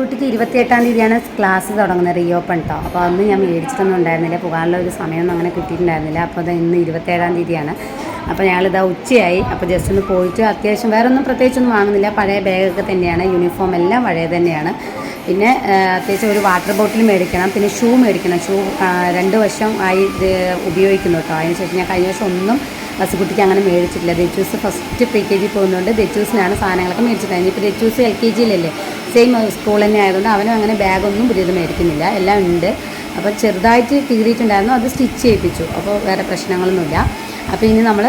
കുട്ടിക്ക് ഇരുപത്തിയെട്ടാം തീയതിയാണ് ക്ലാസ് തുടങ്ങുന്നത് റീ ഓപ്പൺ കേട്ടോ അപ്പോൾ അന്ന് ഞാൻ മേടിച്ചിട്ടൊന്നും ഉണ്ടായിരുന്നില്ല. പോകാനുള്ള ഒരു സമയമൊന്നും അങ്ങനെ കിട്ടിയിട്ടുണ്ടായിരുന്നില്ല. അപ്പോൾ അത് ഇന്ന് ഇരുപത്തേഴാം തീയതിയാണ്. അപ്പോൾ ഞങ്ങളിതാ ഉച്ചയായി. അപ്പോൾ ജസ്റ്റ് ഒന്ന് പോയിട്ട് അത്യാവശ്യം വേറെ ഒന്നും പ്രത്യേകിച്ചൊന്നും വാങ്ങുന്നില്ല. പഴയ ബാഗൊക്കെ തന്നെയാണ്. യൂണിഫോം എല്ലാം പഴയ തന്നെയാണ്. പിന്നെ അത്യാവശ്യം ഒരു വാട്ടർ ബോട്ടിൽ മേടിക്കണം. പിന്നെ ഷൂ മേടിക്കണം. ഷൂ രണ്ട് വർഷം ആയി ഇത് ഉപയോഗിക്കുന്നു കേട്ടോ അതിന് ശേഷം ഞാൻ കഴിഞ്ഞ വർഷം ഒന്നും ബസ്സുകുട്ടിക്ക് അങ്ങനെ മേടിച്ചിട്ടില്ല. Dachus first pre K G പോകുന്നതുകൊണ്ട് ദച്ചൂസിനാണ് സാധനങ്ങളൊക്കെ മേടിച്ചിട്ടുണ്ടായിരുന്നത് ഇപ്പോൾ ദച്ചൂസ് എൽ കെ ജിയിലല്ലേ സെയിം സ്കൂൾ തന്നെ ആയതുകൊണ്ട് അവനും അങ്ങനെ ബാഗൊന്നും പുതിയത് മേടിക്കുന്നില്ല. എല്ലാം ഉണ്ട്. അപ്പോൾ ചെറുതായിട്ട് കീറിയിട്ടുണ്ടായിരുന്നു. അത് സ്റ്റിച്ച് ചെയ്യിപ്പിച്ചു. അപ്പോൾ വേറെ പ്രശ്നങ്ങളൊന്നുമില്ല. അപ്പോൾ ഇനി നമ്മൾ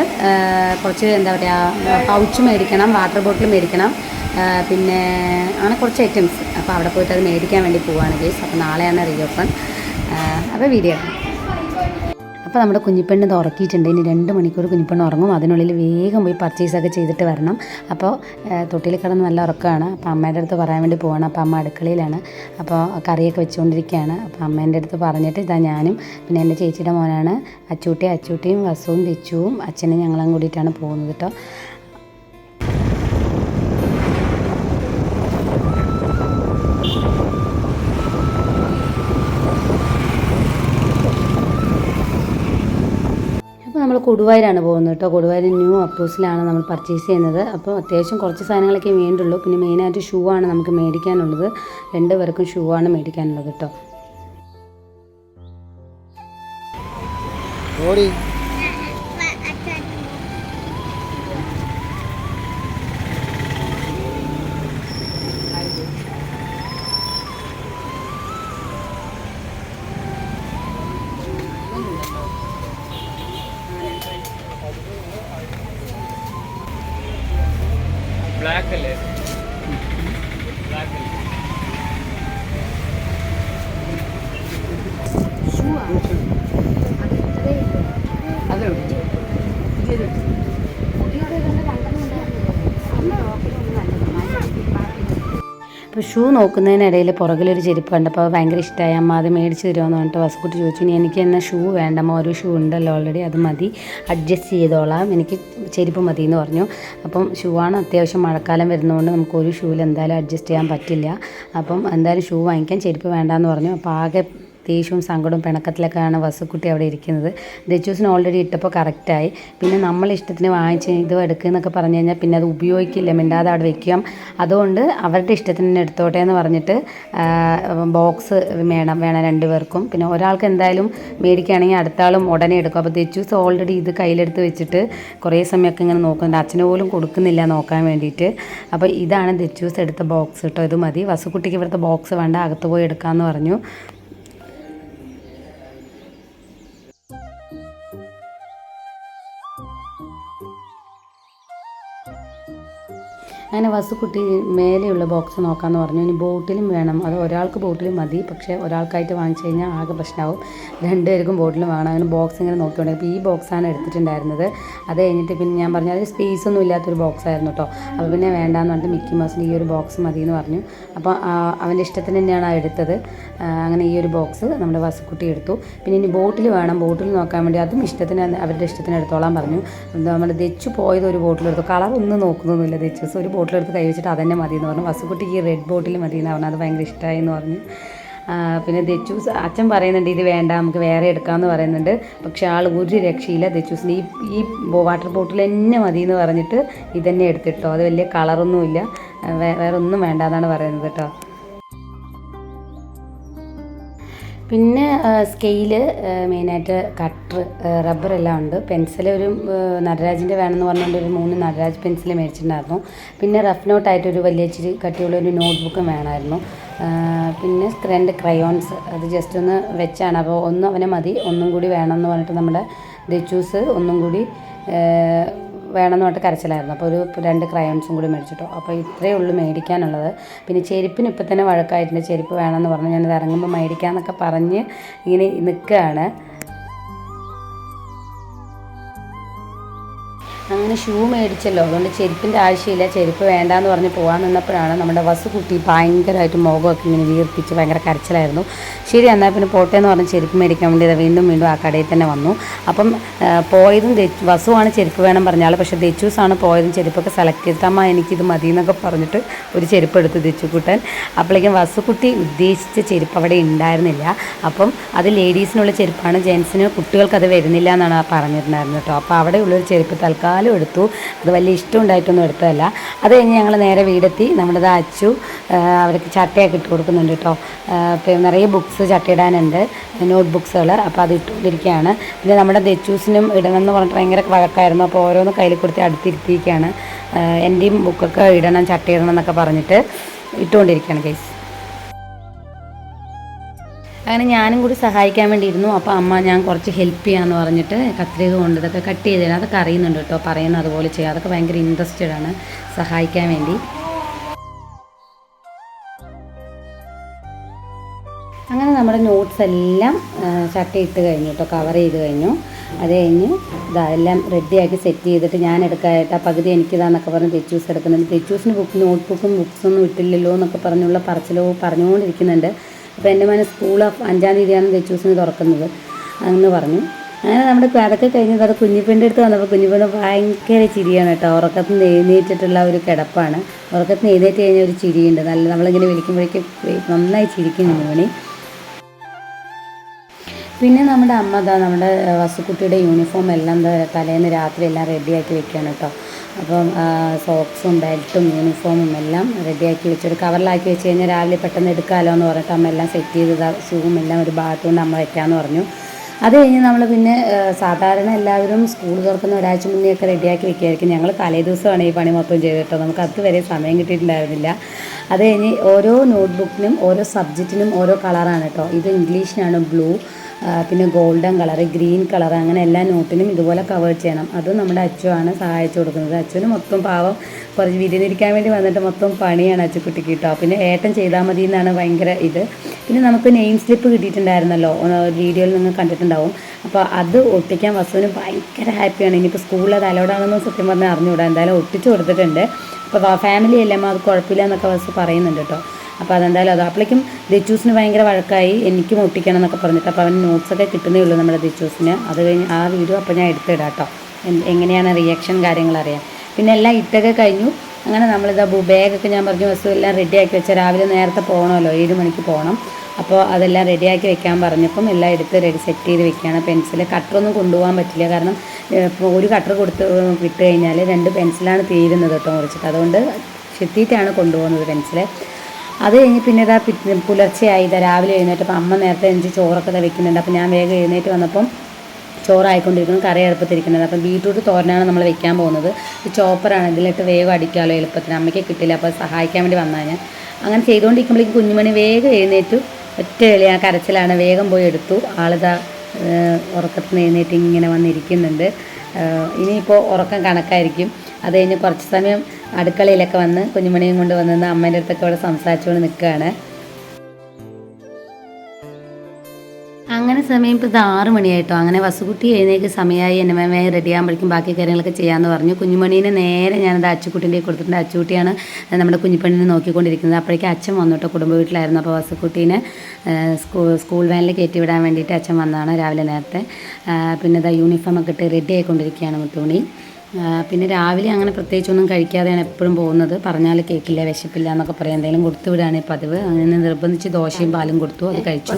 കുറച്ച് എന്താ പറയുക പൗച്ച് മേടിക്കണം വാട്ടർ ബോട്ടിൽ മേടിക്കണം. പിന്നെ അങ്ങനെ കുറച്ച് ഐറ്റംസ് അപ്പോൾ അവിടെ പോയിട്ട് അത് മേടിക്കാൻ വേണ്ടി പോവുകയാണ് ഗേസ് അപ്പോൾ നാളെയാണ് റീ ഓപ്പൺ അപ്പോൾ വീഡിയോ അപ്പോൾ നമ്മുടെ കുഞ്ഞിപ്പെണ്ണ് ഇത് ഉറക്കിയിട്ടുണ്ട്. ഇനി രണ്ട് മണിക്കൂർ കുഞ്ഞിപ്പെണ്ണ് ഉറങ്ങും. അതിനുള്ളിൽ വേഗം പോയി പർച്ചേസൊക്കെ ചെയ്തിട്ട് വരണം. അപ്പോൾ തൊട്ടിൽ കിടന്ന് നല്ല ഉറക്കമാണ്. അപ്പോൾ അമ്മേന്റെ അടുത്ത് പറയാൻ വേണ്ടി പോവാണ്. അപ്പോൾ അമ്മ അടുക്കളയിലാണ്. അപ്പോൾ കറിയൊക്കെ വെച്ചുകൊണ്ടിരിക്കുകയാണ്. അപ്പോൾ അമ്മേന്റെ അടുത്ത് പറഞ്ഞിട്ട് ഇതാ ഞാനും പിന്നെ എന്റെ ചേച്ചിയുടെ മോനാണ്. അച്ചൂട്ടി അച്ചൂട്ടിയും വസുവും തെച്ചുവും അച്ഛനും ഞങ്ങളും കൂടിയിട്ടാണ് പോകുന്നത് കേട്ടോ നമ്മൾ കൊടുവായൂരാണ് പോകുന്നത് കേട്ടോ. കൊടുവായൂർ ന്യൂ അപ്പോസിലാണ് നമ്മൾ പർച്ചേസ് ചെയ്യുന്നത്. അപ്പോൾ അത്യാവശ്യം കുറച്ച് സാധനങ്ങളൊക്കെ വേണ്ടുള്ളൂ. പിന്നെ മെയിനായിട്ട് ഷൂ ആണ് നമുക്ക് മേടിക്കാനുള്ളത്. രണ്ട് പേർക്കും ഷൂ ആണ് മേടിക്കാനുള്ളത് കേട്ടോ. ഷൂ നോക്കുന്നതിനിടയിൽ പുറകിലൊരു ചെരുപ്പ് കണ്ടപ്പോൾ ഭയങ്കര ഇഷ്ടമായി അമ്മ അത് മേടിച്ച് തരുമെന്ന് പറഞ്ഞിട്ട് വസുക്കുട്ടി ചോദിച്ചു. എനിക്ക് തന്നെ ഷൂ വേണ്ട ഒരു ഷൂ ഉണ്ടല്ലോ ഓൾറെഡി അത് മതി. അഡ്ജസ്റ്റ് ചെയ്തോളാം. എനിക്ക് ചെരുപ്പ് മതി എന്ന് പറഞ്ഞു. അപ്പം ഷൂ ആണ് അത്യാവശ്യം മഴക്കാലം വരുന്നതുകൊണ്ട് നമുക്ക് ഒരു ഷൂവിൽ എന്തായാലും അഡ്ജസ്റ്റ് ചെയ്യാൻ പറ്റില്ല. അപ്പം എന്തായാലും ഷൂ വാങ്ങിക്കാൻ ചെരുപ്പ് വേണ്ടാന്ന് പറഞ്ഞു. അപ്പോൾ ആകെ ദേഷ്യവും സങ്കടവും പിണക്കത്തിലൊക്കെയാണ് വസുക്കുട്ടി അവിടെ ഇരിക്കുന്നത്. ദച്ചൂസിന് ഓൾറെഡി ഇട്ടപ്പോൾ കറക്റ്റായി പിന്നെ നമ്മൾ ഇഷ്ടത്തിന് വാങ്ങിച്ച് ഇത് എടുക്കുക എന്നൊക്കെ പറഞ്ഞു കഴിഞ്ഞാൽ പിന്നെ അത് ഉപയോഗിക്കില്ല. മിണ്ടാതെ അവിടെ വെക്കാം. അതുകൊണ്ട് അവരുടെ ഇഷ്ടത്തിന് തന്നെ എടുത്തോട്ടെ എന്ന് പറഞ്ഞിട്ട് ബോക്സ് വേണം വേണം രണ്ടുപേർക്കും പിന്നെ ഒരാൾക്ക് എന്തായാലും മേടിക്കുകയാണെങ്കിൽ അടുത്താളും ഉടനെ എടുക്കും. അപ്പോൾ ദച്ചൂസ് ഓൾറെഡി ഇത് കയ്യിലെടുത്ത് വെച്ചിട്ട് കുറേ സമയമൊക്കെ ഇങ്ങനെ നോക്കുന്നുണ്ട്. അച്ഛന് പോലും കൊടുക്കുന്നില്ല നോക്കാൻ വേണ്ടിയിട്ട്. അപ്പോൾ ഇതാണ് ദച്ചൂസ് എടുത്ത ബോക്സ് കേട്ടോ. ഇത് മതി. വസുക്കുട്ടിക്ക് ഇവിടുത്തെ ബോക്സ് വേണ്ട. അകത്ത് പോയി എടുക്കാമെന്ന് പറഞ്ഞു. അങ്ങനെ വസുക്കുട്ടി മേലെയുള്ള ബോക്സ് നോക്കാമെന്ന് പറഞ്ഞു. ഇനി ബോട്ടിലും വേണം. അത് ഒരാൾക്ക് ബോട്ടിലും മതി. പക്ഷേ ഒരാൾക്കായിട്ട് വാങ്ങിച്ചു കഴിഞ്ഞാൽ ആകെ പ്രശ്നമാവും രണ്ടുപേർക്കും ബോട്ടിലും വേണം. അങ്ങനെ ബോക്സ് ഇങ്ങനെ നോക്കിക്കൊണ്ടേ. അപ്പോൾ ഈ ബോക്സാണ് എടുത്തിട്ടുണ്ടായിരുന്നത്. അത് കഴിഞ്ഞിട്ട് പിന്നെ ഞാൻ പറഞ്ഞു അതിൽ സ്പേസ് ഒന്നും ഇല്ലാത്തൊരു ബോക്സ് ആയിരുന്നു കേട്ടോ. അപ്പോൾ പിന്നെ വേണ്ടാന്ന് പറഞ്ഞിട്ട് മിക്കി മൗസിന്റെ ഈ ഒരു ബോക്സ് മതി എന്ന് പറഞ്ഞു അപ്പോൾ അവന്റെ ഇഷ്ടത്തിന് തന്നെയാണ് എടുത്തത്. അങ്ങനെ ഈ ഒരു ബോക്സ് നമ്മുടെ വസുക്കുട്ടി എടുത്തു. പിന്നെ ഇനി ബോട്ടിൽ വേണം. ബോട്ടിൽ നോക്കാൻ വേണ്ടി അതും ഇഷ്ടത്തിന് അവരുടെ ഇഷ്ടത്തിന് എടുത്തോളാൻ പറഞ്ഞു. നമ്മൾ ദച്ചു പോയത് ഒരു ബോട്ടിൽ എടുത്തു കളർ ഒന്നും നോക്കുന്നൊന്നുമില്ല ദച്ചൂസ് ഒരു എടുത്ത് കൈ വെച്ചിട്ട് അതന്നെ മതി എന്ന് പറഞ്ഞു. വസുക്കുട്ടി ഈ റെഡ് ബോട്ടിൽ മതി എന്ന് പറഞ്ഞു. അത് ഭയങ്കര ഇഷ്ടമായി എന്ന് പറഞ്ഞു പിന്നെ ദച്ചൂസ് അച്ഛൻ പറയുന്നുണ്ട് ഇത് വേണ്ട നമുക്ക് വേറെ എടുക്കാമെന്ന് പറയുന്നുണ്ട്. പക്ഷേ ആൾ ഒരു രക്ഷയില്ല ദച്ചൂസിന്. ഈ ഈ വാട്ടർ ബോട്ടിൽ തന്നെ മതി എന്ന് പറഞ്ഞിട്ട് ഇതന്നെ എടുത്തിട്ടോ. അത് വലിയ കളറൊന്നുമില്ല വേറെ ഒന്നും വേണ്ട എന്നാണ് പറയുന്നത് കേട്ടോ. പിന്നെ സ്കെയിൽ മെയിനായിട്ട് കട്ടർ റബ്ബർ എല്ലാം ഉണ്ട്. പെൻസിൽ ഒരു നടരാജിന്റെ വേണമെന്ന് പറഞ്ഞുകൊണ്ട് ഒരു മൂന്ന് നടരാജ് പെൻസിൽ മേടിച്ചിട്ടുണ്ടായിരുന്നു. പിന്നെ റഫ് നോട്ടായിട്ട് ഒരു വലിയ ഇച്ചിരി കട്ടിയുള്ള ഒരു നോട്ട്ബുക്കും വേണമായിരുന്നു. പിന്നെ രണ്ട് ക്രയോൺസ്. അത് ജസ്റ്റ് ഒന്ന് വെച്ചാണ്. അപ്പോൾ ഒന്ന് അവനെ മതി ഒന്നും കൂടി വേണമെന്ന് പറഞ്ഞിട്ട് നമ്മുടെ ദച്ചൂസ് ഒന്നും കൂടി വേണമെന്ന് പറഞ്ഞിട്ട് കരച്ചിലായിരുന്നു. അപ്പോൾ ഒരു രണ്ട് ക്രയോൺസും കൂടി മേടിച്ചിട്ടോ. അപ്പോൾ ഇത്രയേ ഉള്ളൂ മേടിക്കാനുള്ളത്. പിന്നെ ചെരുപ്പിന് ഇപ്പം തന്നെ വഴക്കായിട്ടുണ്ട്. ചെരുപ്പ് വേണമെന്ന് പറഞ്ഞു. ഞാനത് ഇറങ്ങുമ്പോൾ മേടിക്കാമെന്നൊക്കെ പറഞ്ഞ് ഇങ്ങനെ നിൽക്കുകയാണ്. അങ്ങനെ ഷൂ മേടിച്ചല്ലോ. അതുകൊണ്ട് ചെരുപ്പിന്റെ ആവശ്യമില്ല. ചെരുപ്പ് വേണ്ടാന്ന് പറഞ്ഞ് പോകാൻ നിന്നപ്പോഴാണ് നമ്മുടെ വസുകുട്ടി ഭയങ്കരമായിട്ട് മുഖമൊക്കെ ഇങ്ങനെ വീർപ്പിച്ച് ഭയങ്കര കരച്ചിലായിരുന്നു. ശരി എന്നാൽ പിന്നെ പോട്ടെ എന്ന് പറഞ്ഞ് ചെരുപ്പ് മേടിക്കാൻ വേണ്ടി വീണ്ടും വീണ്ടും ആ കടയിൽ തന്നെ വന്നു. അപ്പം പോയതും വസുവാണ് ചെരുപ്പ് വേണം പറഞ്ഞാൽ പക്ഷേ ദച്ചൂസാണ് പോയതും ചെരുപ്പൊക്കെ സെലക്ട് ചെയ്തിട്ട് എനിക്കിത് മതി എന്നൊക്കെ പറഞ്ഞിട്ട് ഒരു ചെരുപ്പ് എടുത്ത് ദച്ചുക്കുട്ടൻ അപ്പോഴേക്കും വസുക്കുട്ടി ഉദ്ദേശിച്ച ചെരുപ്പ് അവിടെ ഉണ്ടായിരുന്നില്ല. അപ്പം അത് ലേഡീസിനുള്ള ചെരുപ്പാണ്. ജെൻസിന് കുട്ടികൾക്ക് അത് വരുന്നില്ല എന്നാണ് ആ പറഞ്ഞിട്ടുണ്ടായിരുന്നത് കേട്ടോ. അപ്പോൾ അവിടെയുള്ളൊരു ചെരുപ്പ് തൽക്കാലം എടുത്തു. അത് വലിയ ഇഷ്ടം ഉണ്ടായിട്ടൊന്നും എടുത്തതല്ല. അത് കഴിഞ്ഞ് ഞങ്ങൾ നേരെ വീടെത്തി. നമ്മുടെ അച്ചു അവർക്ക് ചട്ടയൊക്കെ ഇട്ട് കൊടുക്കുന്നുണ്ട് കേട്ടോ. പിന്നെ നിറയെ ബുക്സ് ചട്ടയിടാനുണ്ട്. നോട്ട് ബുക്സുകൾ അപ്പോൾ അത് ഇട്ടുകൊണ്ടിരിക്കുകയാണ്. പിന്നെ നമ്മുടെ ദച്ചൂസിനും ഇടണം എന്ന് പറഞ്ഞിട്ട് ഭയങ്കര വഴക്കായിരുന്നു. അപ്പോൾ ഓരോന്ന് കയ്യിൽ കൊടുത്ത് അടുത്തിരുത്തിയിരിക്കുകയാണ്. എന്റെയും ബുക്കൊക്കെ ഇടണം ചട്ടയിടണം എന്നൊക്കെ പറഞ്ഞിട്ട് ഇട്ടുകൊണ്ടിരിക്കുകയാണ് കേസ് അങ്ങനെ ഞാനും കൂടി സഹായിക്കാൻ വേണ്ടിയിരുന്നു. അപ്പോൾ അമ്മ ഞാൻ കുറച്ച് ഹെൽപ്പ് ചെയ്യാമെന്ന് പറഞ്ഞിട്ട് കത്രിക കൊണ്ട് ഇതൊക്കെ കട്ട് ചെയ്ത് തരാം അതൊക്കെ അറിയുന്നുണ്ട് കേട്ടോ. പറയുന്നത് അതുപോലെ ചെയ്യാം. അതൊക്കെ ഭയങ്കര ഇൻട്രസ്റ്റഡ് ആണ് സഹായിക്കാൻ വേണ്ടി. അങ്ങനെ നമ്മുടെ നോട്ട്സ് എല്ലാം ചട്ട ഇട്ട് കഴിഞ്ഞു കേട്ടോ. കവർ ചെയ്ത് കഴിഞ്ഞു. അത് കഴിഞ്ഞ് ഇതാ എല്ലാം റെഡിയാക്കി സെറ്റ് ചെയ്തിട്ട് ഞാൻ എടുക്കാനായിട്ട് ആ പകുതി എനിക്കിതാന്നൊക്കെ പറഞ്ഞ് തെച്ചൂസ് എടുക്കുന്നുണ്ട്. തെച്ചൂസിന് ബുക്ക് നോട്ട് ബുക്കും ബുക്സൊന്നും ഇട്ടില്ലല്ലോ എന്നൊക്കെ പറഞ്ഞുള്ള പറച്ചിലോ പറഞ്ഞുകൊണ്ടിരിക്കുന്നുണ്ട്. അപ്പോൾ എന്റെ മോനെ സ്കൂൾ അഞ്ചാം തീയതിയാണ് തെച്ചൂസിന് തുറക്കുന്നത്. എന്ന് പറഞ്ഞു. അങ്ങനെ നമ്മുടെ അതൊക്കെ കഴിഞ്ഞത് അത് കുഞ്ഞിപ്പന്റെ അടുത്ത് വന്നപ്പോൾ കുഞ്ഞിപ്പന്റെ ഭയങ്കര ചിരിയാണ് കേട്ടോ. ഉറക്കത്തിൽ നിന്ന് എഴുന്നേറ്റിട്ടുള്ള ഒരു കിടപ്പാണ്. ഉറക്കത്തിൽ നിന്ന് എഴുന്നേറ്റ് കഴിഞ്ഞാൽ ഒരു ചിരിയുണ്ട്. നല്ല നമ്മളിങ്ങനെ വിളിക്കുമ്പോഴേക്കും നന്നായി ചിരിക്കും കുഞ്ഞുമണി പിന്നെ നമ്മുടെ അമ്മ അതാ നമ്മുടെ വസുക്കുട്ടിയുടെ യൂണിഫോം എല്ലാം ദാ തലേന്ന് രാത്രി എല്ലാം റെഡിയാക്കി വെക്കുകയാണ് കേട്ടോ. അപ്പം സോക്സും ബെൽറ്റും യൂണിഫോമും എല്ലാം റെഡിയാക്കി വെച്ചു ഒരു കവറിലാക്കി വെച്ച് കഴിഞ്ഞാൽ രാവിലെ പെട്ടെന്ന് എടുക്കാമല്ലോ എന്ന് പറഞ്ഞിട്ട് അമ്മ എല്ലാം സെറ്റ് ചെയ്ത് ഷൂവും എല്ലാം ഒരു ഭാഗത്ത് കൊണ്ട് അമ്മ വെക്കാമെന്ന് പറഞ്ഞു. അത് കഴിഞ്ഞ് നമ്മൾ പിന്നെ സാധാരണ എല്ലാവരും സ്കൂൾ തുറക്കുന്ന ഒരാഴ്ച മുന്നേയൊക്കെ റെഡിയാക്കി വെക്കുകയായിരിക്കും ഞങ്ങൾ തലേ ദിവസമാണ് ഈ പണി മൊത്തം ചെയ്തിട്ട് നമുക്ക് അതുവരെ സമയം കിട്ടിയിട്ടുണ്ടായിരുന്നില്ല. അത് കഴിഞ്ഞ് ഓരോ നോട്ട്ബുക്കിനും ഓരോ സബ്ജക്റ്റിനും ഓരോ കളറാണ് കേട്ടോ. ഇത് ഇംഗ്ലീഷിനാണ് ബ്ലൂ പിന്നെ ഗോൾഡൻ കളർ ഗ്രീൻ കളർ അങ്ങനെ എല്ലാ നോട്ടിനും ഇതുപോലെ കവർ ചെയ്യണം. അതും നമ്മുടെ അച്ചുവാണ് സഹായിച്ചു കൊടുക്കുന്നത്. അച്ഛന് മൊത്തം പാവം കുറച്ച് വിരിഞ്ഞിരിക്കാൻ വേണ്ടി വന്നിട്ട് മൊത്തം പണിയാണ് അച്ചുക്കുട്ടിക്ക് കിട്ടുക. പിന്നെ ഏട്ടൻ ചെയ്താൽ മതി എന്നാണ് ഭയങ്കര ഇത്. പിന്നെ നമുക്ക് നെയിം സ്ലിപ്പ് കിട്ടിയിട്ടുണ്ടായിരുന്നല്ലോ. വീഡിയോയിൽ നിങ്ങൾ കണ്ടിട്ടുണ്ടാവും. അപ്പോൾ അത് ഒട്ടിക്കാൻ വസുവിന് ഭയങ്കര ഹാപ്പിയാണ്. ഇനിയിപ്പോൾ സ്കൂളിൽ അത് അലോഡാണെന്ന് സത്യം പറഞ്ഞാൽ അറിഞ്ഞുകൂടാ. എന്തായാലും ഒട്ടിച്ചു കൊടുത്തിട്ടുണ്ട്. അപ്പോൾ ഫാമിലി എല്ലാം അത് കുഴപ്പമില്ല എന്നൊക്കെ വസ്തു പറയുന്നുണ്ട് കേട്ടോ. അപ്പോൾ അതെന്തായാലും അത് അപ്പോഴേക്കും ദിച്ചൂസിന് ഭയങ്കര വഴക്കായി എനിക്ക് മുട്ടിക്കണം എന്നൊക്കെ പറഞ്ഞിട്ട് അപ്പോൾ അവൻ നോട്ട്സൊക്കെ കിട്ടുന്നേ ഉള്ളൂ നമ്മുടെ ദിച്ചൂസിന് അത് കഴിഞ്ഞ് ആ വീഡിയോ അപ്പോൾ ഞാൻ എടുത്തിടാം കേട്ടോ. എങ്ങനെയാണ് റിയാക്ഷൻ കാര്യങ്ങൾ അറിയാൻ. പിന്നെ എല്ലാം ഇട്ടൊക്കെ കഴിഞ്ഞു. അങ്ങനെ നമ്മളിതാ ബാഗൊക്കെ ഞാൻ പറഞ്ഞു വസ്തു എല്ലാം റെഡിയാക്കി വെച്ചാൽ രാവിലെ നേരത്തെ പോകണമല്ലോ ഏഴ് മണിക്ക് പോകണം അപ്പോൾ അതെല്ലാം റെഡിയാക്കി വെക്കാൻ പറഞ്ഞപ്പം എല്ലാം എടുത്ത് റെഡി സെറ്റ് ചെയ്ത് വെക്കുകയാണ്. പെൻസിൽ കട്ടറൊന്നും കൊണ്ടുപോകാൻ പറ്റില്ല. കാരണം ഒരു കട്ടർ കൊടുത്ത് വിട്ട് കഴിഞ്ഞാൽ രണ്ട് പെൻസിലാണ് തീരുന്നത് കേട്ടോ മുറിച്ചിട്ട്. അതുകൊണ്ട് ചെത്തിയിട്ടാണ് കൊണ്ടുപോകുന്നത് പെൻസിൽ അത് കഴിഞ്ഞ് പിന്നെ ഇതാ പുലർച്ചെയായി. ഇതാ രാവിലെ എഴുന്നേറ്റപ്പോൾ അമ്മ നേരത്തെ എനിക്ക് ചോറൊക്കെ വെക്കുന്നുണ്ട്. അപ്പോൾ ഞാൻ വേഗം എഴുന്നേറ്റ് വന്നപ്പം ചോറായിക്കൊണ്ടിരിക്കുന്നു കറി അടുപ്പത്തിരിക്കുന്നത് അപ്പം ബീട്രൂട്ട് തോരനാണ് നമ്മൾ വെക്കാൻ പോകുന്നത്. ചോപ്പറാണ്. ഇതിലിട്ട് വേഗം അടിക്കാമല്ലോ എളുപ്പത്തിന്. അമ്മയ്ക്ക് കിട്ടില്ല. അപ്പോൾ സഹായിക്കാൻ വേണ്ടി വന്നാൽ ഞാൻ. അങ്ങനെ ചെയ്തുകൊണ്ടിരിക്കുമ്പോഴേക്കും കുഞ്ഞുമണി വേഗം എഴുന്നേറ്റു. ഒറ്റ എളി ആ കരച്ചിലാണ്. വേഗം പോയി എടുത്തു. ആളിതാ ഉറക്കത്തിൽ നിന്ന് എഴുന്നേറ്റ് ഇങ്ങനെ വന്നിരിക്കുന്നുണ്ട്. ഇനിയിപ്പോൾ ഉറക്കം കണക്കായിരിക്കും. അത് കഴിഞ്ഞ് കുറച്ച് സമയം അടുക്കളയിലൊക്കെ വന്ന് കുഞ്ഞുമണിയും കൊണ്ട് വന്ന് അമ്മേന്റെ അടുത്തൊക്കെ ഇവിടെ സംസാരിച്ചുകൊണ്ട് നിൽക്കുകയാണ്. അങ്ങനെ സമയം ഇപ്പോൾ ഇത് ആറ് മണിയായിട്ടോ. അങ്ങനെ വസുകുട്ടി എഴുന്നേക്ക് സമയമായി. എന്നെ മേ റെഡി ആകുമ്പോഴേക്കും ബാക്കി കാര്യങ്ങളൊക്കെ ചെയ്യാമെന്ന് പറഞ്ഞു. കുഞ്ഞുമണീനെ നേരെ ഞാനത് അച്ചുക്കുട്ടിന്റെ കൊടുത്തിട്ടുണ്ട്. അച്ചുകുട്ടിയാണ് നമ്മുടെ കുഞ്ഞിപ്പെണ്ണിനെ നോക്കിക്കൊണ്ടിരിക്കുന്നത്. അപ്പോഴേക്കും അച്ഛൻ വന്നു കുടുംബ വീട്ടിലായിരുന്നു. അപ്പോൾ വസുക്കുട്ടീനെ സ്കൂൾ സ്കൂൾ വാനിൽ കയറ്റി വിടാൻ വേണ്ടിയിട്ട് അച്ഛൻ വന്നതാണ് രാവിലെ നേരത്തെ. പിന്നെ ഇതാ യൂണിഫോമൊക്കെ ഇട്ട് റെഡി ആയിക്കൊണ്ടിരിക്കുകയാണ് മുത്തുമണി. പിന്നെ രാവിലെ അങ്ങനെ പ്രത്യേകിച്ചൊന്നും കഴിക്കാതെയാണ് എപ്പോഴും പോകുന്നത്. പറഞ്ഞാൽ കേക്കില്ല വിശപ്പില്ല എന്നൊക്കെ പറയാം. എന്തെങ്കിലും കൊടുത്തു വിടാണ് പതിവ്. അങ്ങനെ നിർബന്ധിച്ച് ദോശയും പാലും കൊടുത്തു അത് കഴിച്ചു.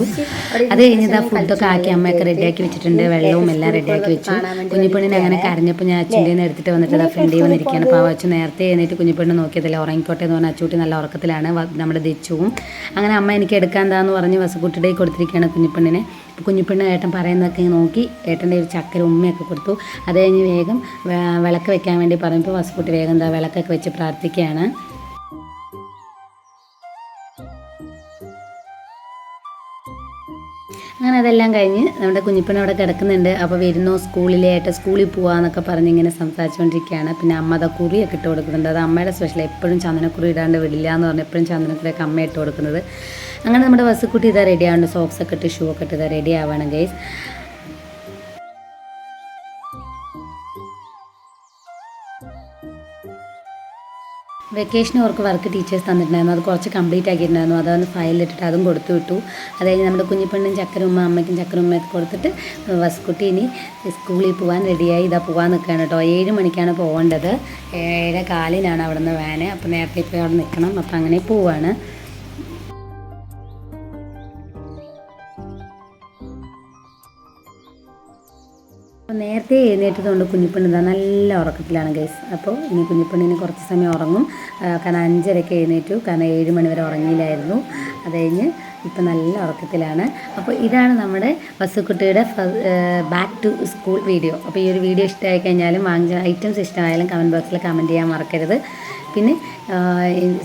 അത് കഴിഞ്ഞത് ആ ഫുഡൊക്കെ ആക്കി അമ്മയൊക്കെ റെഡിയാക്കി വെച്ചിട്ടുണ്ട്. വെള്ളവും എല്ലാം റെഡിയാക്കി വെച്ചു. കുഞ്ഞിപ്പെണ്ണിനെ അങ്ങനെ കരഞ്ഞപ്പോൾ ഞാൻ അച്ഛന്റെ നിന്ന് എടുത്തിട്ട് വന്നിട്ട് ആ ഫ്രണ്ടിൽ വന്നിരിക്കുകയാണ്. അപ്പോൾ ആ അച്ഛൻ നേരത്തെ എഴുന്നേറ്റ് കുഞ്ഞിപ്പെണ്ണ് നോക്കിയതല്ലേ ഉറങ്ങിക്കോട്ടെ എന്ന് പറഞ്ഞാൽ അച്ചൂട്ടി നല്ല ഉറക്കത്തിലാണ്. നമ്മുടെ ദിച്ചുവും. അങ്ങനെ അമ്മ എനിക്ക് എടുക്കാൻ എന്താന്ന് പറഞ്ഞ് വസുക്കുട്ടിയുടെ കൊടുത്തിരിക്കുകയാണ് കുഞ്ഞിപ്പെണ്ണിനെ. കുഞ്ഞിപ്പെണ്ണ് ഏട്ടൻ പറയുന്നതൊക്കെ നോക്കി ഏട്ടന്റെ ഒരു ചക്കര ഉമ്മയൊക്കെ കൊടുത്തു. അത് കഴിഞ്ഞ് വേഗം വിളക്ക് വെക്കാൻ വേണ്ടി പറഞ്ഞപ്പോൾ വസുക്കുട്ടി വേഗം എന്താ വിളക്കൊക്കെ വെച്ച് പ്രാർത്ഥിക്കുകയാണ്. അങ്ങനെ അതെല്ലാം കഴിഞ്ഞ് നമ്മുടെ കുഞ്ഞിപ്പൻ അവിടെ കിടക്കുന്നുണ്ട്. അപ്പോൾ വരുന്നോ സ്കൂളിലേട്ട് സ്കൂളിൽ പോവാന്നൊക്കെ പറഞ്ഞ് ഇങ്ങനെ സംസാരിച്ചുകൊണ്ടിരിക്കുകയാണ്. പിന്നെ അമ്മ അതാ കുറിയൊക്കെ ഇട്ട് കൊടുക്കുന്നുണ്ട്. അത് അമ്മയുടെ സ്പെഷ്യൽ എപ്പോഴും ചന്ദനക്കുറി ഇടാണ്ട് വിടില്ല എന്ന് പറഞ്ഞ് എപ്പോഴും ചന്ദനക്കുറിയൊക്കെ അമ്മ ഇട്ട് കൊടുക്കുന്നത്. അങ്ങനെ നമ്മുടെ വസുക്കുട്ടി ഇതാ റെഡി ആവുന്നുണ്ട്. സോക്സ് ഒക്കെ ഇട്ട് ഷൂ ഒക്കെ ഇട്ട് ഇതാ റെഡി ആവണം ഗൈസ് വെക്കേഷന് അവർക്ക് വർക്ക് ടീച്ചേഴ്സ് തന്നിട്ടുണ്ടായിരുന്നു. അത് കുറച്ച് കംപ്ലീറ്റ് ആക്കിയിട്ടുണ്ടായിരുന്നു. അതൊന്ന് ഫയലിലിട്ടിട്ട് അതും കൊടുത്തു വിട്ടു. അത് കഴിഞ്ഞ് നമ്മുടെ കുഞ്ഞിപ്പെണ്ണും ചക്കരുമ്മ അമ്മയ്ക്കും ചക്കരുമ്മയൊക്കെ കൊടുത്തിട്ട് വസ്കുട്ടി ഇനി സ്കൂളിൽ പോകാൻ റെഡിയായി ഇതാ പോകാൻ നിൽക്കുകയാണ് കേട്ടോ. ഏഴ് മണിക്കാണ് പോകേണ്ടത് ഏഴ് കാലിനാണ് അവിടെ നിന്ന് വാന് അപ്പോൾ നേരത്തെ പോയി അവിടെ നിൽക്കണം അപ്പോൾ അങ്ങനെ പോവാണ്. നേരത്തെ എഴുന്നേറ്റതുകൊണ്ട് കുഞ്ഞിപ്പണി ഇതാ നല്ല ഉറക്കത്തിലാണ് ഗൈസ് അപ്പോൾ ഇനി കുഞ്ഞിപ്പണിന് കുറച്ച് സമയം ഉറങ്ങും. കാരണം അഞ്ചരയ്ക്ക് എഴുന്നേറ്റു. കാരണം ഏഴ് മണി വരെ ഉറങ്ങിയില്ലായിരുന്നു. അത് കഴിഞ്ഞ് ഇപ്പം നല്ല ഉറക്കത്തിലാണ്. അപ്പോൾ ഇതാണ് നമ്മുടെ വസുക്കുട്ടിയുടെ ബാക്ക് ടു സ്കൂൾ വീഡിയോ അപ്പോൾ ഈ ഒരു വീഡിയോ ഇഷ്ടമായി കഴിഞ്ഞാലും വാങ്ങിച്ച ഐറ്റംസ് ഇഷ്ടമായാലും കമന്റ് ബോക്സിൽ കമന്റ് ചെയ്യാൻ മറക്കരുത്. പിന്നെ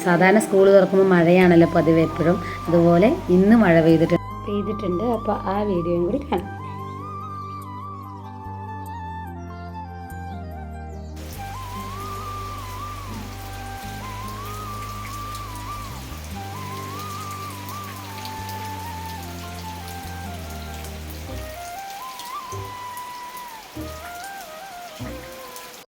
സാധാരണ സ്കൂൾ തുറക്കുമ്പോൾ മഴയാണല്ലോ പതിവ് എപ്പോഴും. അതുപോലെ ഇന്ന് മഴ പെയ്തിട്ടുണ്ട് പെയ്തിട്ടുണ്ട്. അപ്പോൾ ആ വീഡിയോയും കൂടി കാണാം.